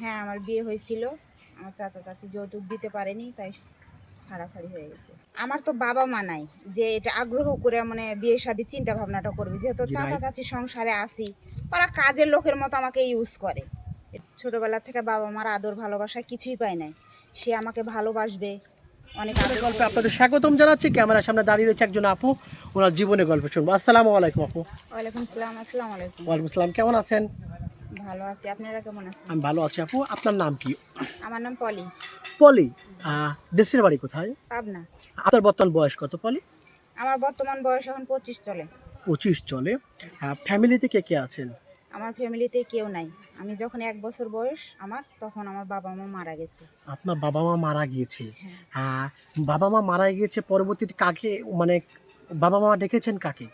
হ্যাঁ আমার বিয়ে হয়েছিল। আমার চাচা চাচি যৌতুক দিতে পারেনি তাই ছাড়াছাড়ি হয়ে গেছে। আমার তো বাবা মা নাই যে এটা আগ্রহ করে মানে বিয়ে শাদী চিন্তা ভাবনাটা করবে। যেহেতু চাচা চাচি সংসারে আসি ওরা কাজের লোকের মতো আমাকে ইউজ করে। ছোটবেলা থেকে বাবা মার আদর ভালোবাসা কিছুই পাই নাই। সে আমাকে ভালোবাসবে অনেক গল্পে আপনাদের স্বাগতম জানাচ্ছি। ক্যামেরার সামনে দাঁড়িয়ে রয়েছে একজন আপু ওনার জীবনের গল্প শুনব। আসসালামু আলাইকুম আপু। ওয়ালাইকুম সালাম আসসালামু আলাইকুম। ওয়ালাইকুম আসসালাম কেমন আছেন? ভালো আছি। আপনারা কেমন আছেন? আমি ভালো আছি আপু। আপনার নাম কি? আমার নাম পলি। পলি? দেশের বাড়ি কোথায়? পাবনা। আপনার বর্তমান বয়স কত পলি? আমার বর্তমান বয়স এখন পঁচিশ চলে। পঁচিশ চলে। ফ্যামিলিতে কে কে আছেন? আমার ফ্যামিলিতে কেউ নাই। আমি যখন এক বছর বয়স আমার তখন আমার বাবা মা মারা গেছে। আপনার বাবা মা মারা গিয়েছে। হ্যাঁ। বাবা মা মারা গিয়েছে পরবর্তীতে কাকে মানে বাবা মা ডেকেছেন কাকে?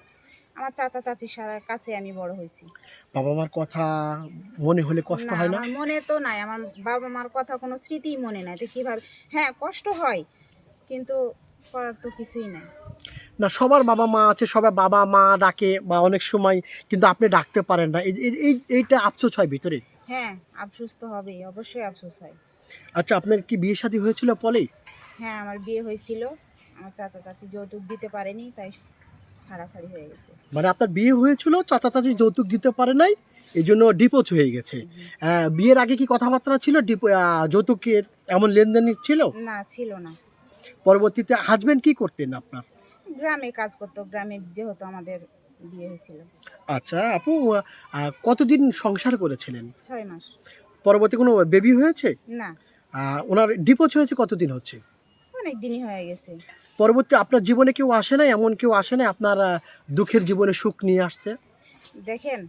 আমার চাচা চাচি সারার কাছে আমি বড় হয়েছি। বাবা মার কথা মনে হলে কষ্ট না, হয় না? আমার মনে তো নাই। আমার বাবা মার কথা কোনো স্মৃতিই মনে নাই। তো কীভাবে? হ্যাঁ কষ্ট হয় কিন্তু করার তো কিছুই নাই। না সবার বাবা মা আছে সবার বাবা মা ডাকে বা অনেক সময় কিন্তু আপনি ডাকতে পারেন না। এই এই- এই এইটা আফসোস হয় ভিতরে? হ্যাঁ আফসোস তো হবেই অবশ্যই আফসোস হয়। আচ্ছা আপনার কি বিয়ে শাদী হয়েছিল পলে হ্যাঁ আমার বিয়ে হয়েছিল। আমার চাচা চাচি যৌতুক দিতে পারেনি তাই ছাড়াছাড়ি হয়ে গেছে। মানে আপনার বিয়ে হয়েছিল চাচা চাচি যৌতুক দিতে পারে নাই এই জন্য ডিপোচ হয়ে গেছে। বিয়ের আগে কি কথাবার্তা ছিল? ডিপো যৌতুকের এমন লেনদেন ছিল? না ছিল না। পরবর্তীতে হাজবেন্ড কি করতেন আপনার? গ্রামে কাজ করতো গ্রামে যেহেতু আমাদের বিয়ে হয়েছিল। আচ্ছা আপু কতদিন সংসার করেছিলেন? ছয় মাস। পরবর্তী কোনো বেবি হয়েছে? না। ওনার ডিপোচ হয়েছে কতদিন হচ্ছে? অনেক দিনই হয়ে গেছে। পরবর্তী আপনার জীবনে কেউ আসে না এমন কেউ আসে না আপনার দুঃখের জীবনে সুখ নিয়ে আসতে? দেখেন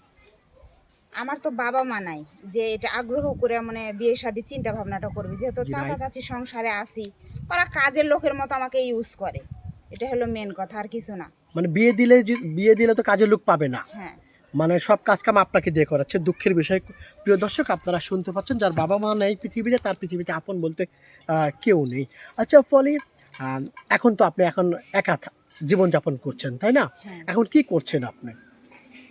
আমার তো বাবা মা নাই যে এটা আগ্রহ করে মানে বিয়ে শাদী চিন্তা ভাবনাটা করবে। যেহেতু চাচা চাচি সংসারে আসি ওরা কাজের লোকের মতো আমাকে ইউজ করে। এটা হলো মেন কথা আর কিছু না। মানে বিয়ে দিলে বিয়ে দিলে তো কাজের লোক পাবে না। হ্যাঁ। মানে সব কাজ কাম আপনাকে দিয়ে করাচ্ছে। দুঃখের বিষয়। প্রিয় দর্শক আপনারা শুনতে পাচ্ছেন যার বাবা মা নেই পৃথিবীতে তার পৃথিবীতে আপন বলতে কেউ নেই। আচ্ছা ফলে এখন তো আপনি এখন একা জীবনযাপন করছেন তাই না? হ্যাঁ। এখন কি করছেন আপনি?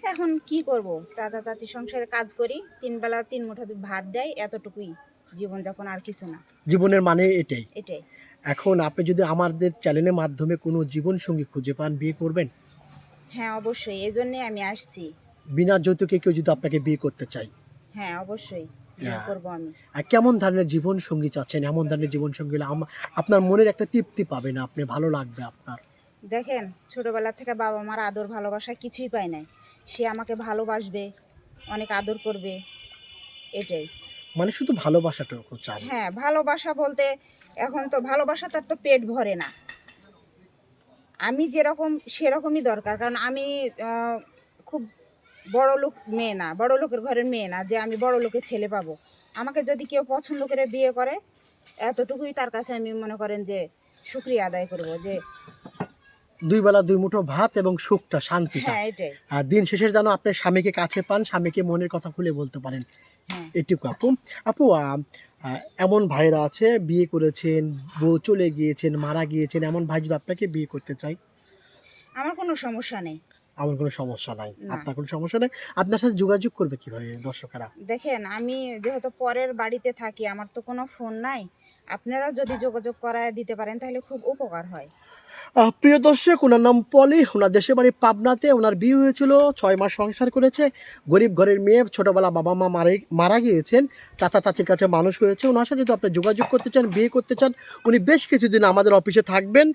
এখন কি করব? চাচা চাচি সংসারে কাজ করি তিন বেলা তিন মুঠা ভাত দেয় এতটুকুই জীবনযাপন আর কিছু না। জীবনের মানে এটাই। এটাই। এখন আপনি যদি আমাদের চ্যানেলের মাধ্যমে কোনো জীবন সঙ্গী খুঁজে পান বিয়ে করবেন? হ্যাঁ অবশ্যই। এই জন্যে আমি আসছি। বিনা যৌতুকে কেউ যদি আপনাকে বিয়ে করতে চাই হ্যাঁ অবশ্যই। করব আমি? আর কেমন ধরনের জীবন সঙ্গী চাচ্ছেন? এমন ধরনের জীবন সঙ্গী আপনার মনের একটা তৃপ্তি পাবেন আপনি ভালো লাগবে আপনার। দেখেন ছোটবেলা থেকে বাবা মার আদর ভালোবাসা কিছুই পাই নাই। সে আমাকে ভালোবাসবে অনেক আদর করবে এটাই। মানে শুধু ভালোবাসাটুকু চান? হ্যাঁ ভালোবাসা বলতে এখন তো ভালোবাসা তার তো পেট ভরে না। আমি যেরকম সেরকমই দরকার। কারণ আমি খুব বড় লোক মেয়ে না বড় লোকের ঘরের মেয়ে না যে আমি বড় লোকের ছেলে পাবো। আমাকে যদি কেউ পছন্দ করে বিয়ে করে এতটুকুই তার কাছে আমি মনে করেন যে শুক্রিয়া আদায় করব যে দুই বেলা দুই মুঠো ভাত এবং সুখটা শান্তিটা। হ্যাঁ এটাই। আর দিন শেষে যেন আপনি স্বামীকে কাছে পান স্বামীকে মনের কথা খুলে বলতে পারেন। হ্যাঁ। এটুকু আপু। আপু আহ, এমন ভাইরা আছে বিয়ে করেছেন বউ চলে গিয়েছেন মারা গিয়েছেন এমন ভাই যদি আপনাকে বিয়ে করতে চাই আমার কোনো সমস্যা নেই। আমার কোনো সমস্যা নাই। আপনার কোনো সমস্যা নাই? আপনার সাথে যোগাযোগ করবে কীভাবে দর্শকেরা? দেখেন আমি যেহেতু পরের বাড়িতে থাকি আমার তো কোনো ফোন নাই। আপনারা যদি যোগাযোগ করায় দিতে পারেন তাহলে খুব উপকার হয়। প্রিয় দর্শক, ওনার নাম পলি। ওনার দেশের বাড়ি পাবনাতে। ওনার বিয়ে হয়েছিল, ছয় মাস সংসার করেছে। গরিব ঘরের মেয়ে, ছোটোবেলা বাবা মা মারা মারা গিয়েছেন। চাচা, চাচির কাছে মানুষ হয়েছে। ওনার সাথে যদি আপনি যোগাযোগ করতে চান, বিয়ে করতে চান, উনি বেশ কিছুদিন আমাদের অফিসে থাকবেন।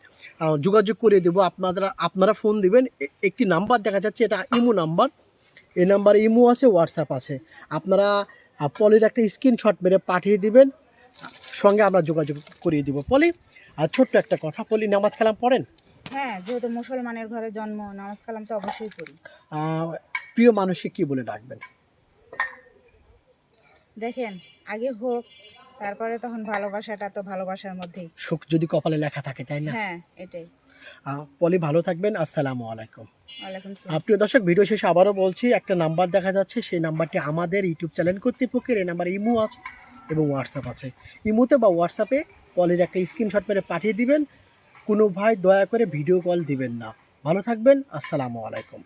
যোগাযোগ করে দেবো। আপনারা আপনারা ফোন দিবেন। একটি নাম্বার দেখা যাচ্ছে, এটা ইমো নাম্বার এই নাম্বারে ইমো আছে হোয়াটসঅ্যাপ আছে। আপনারা পলির একটা স্ক্রিনশট মেরে পাঠিয়ে দিবেন। সঙ্গে আমরা যোগাযোগ করিয়ে দিব। পলি আর ছোট্ট একটা কথা পলি নামাজ কালাম পড়েন? হ্যাঁ যেহেতু মুসলমানের ঘরে জন্ম নামাজ কালাম তো অবশ্যই পড়ি। প্রিয় মানুষকে কি বলে ডাকবেন? দেখেন আগে হোক তারপরে তখন ভালোবাসাটা তো ভালোবাসার মধ্যেই। সুখ যদি কপালে লেখা থাকে তাই না? হ্যাঁ এটাই। পলি ভালো থাকবেন আসসালামু আলাইকুম। প্রিয় দর্শক ভিডিও শেষে আবারও বলছি একটা নাম্বার দেখা যাচ্ছে সেই নাম্বারটি আমাদের ইউটিউব চ্যানেল কর্তৃপক্ষের এই নাম্বার ইমো আছে। এবং হোয়াটসঅ্যাপ আছে। ইমোতে বা হোয়াটসঅ্যাপে কলের একটা স্ক্রিনশট মেরে পাঠিয়ে দিবেন। কোনো ভাই দয়া করে ভিডিও কল দিবেন না। ভালো থাকবেন। আসসালামু আলাইকুম।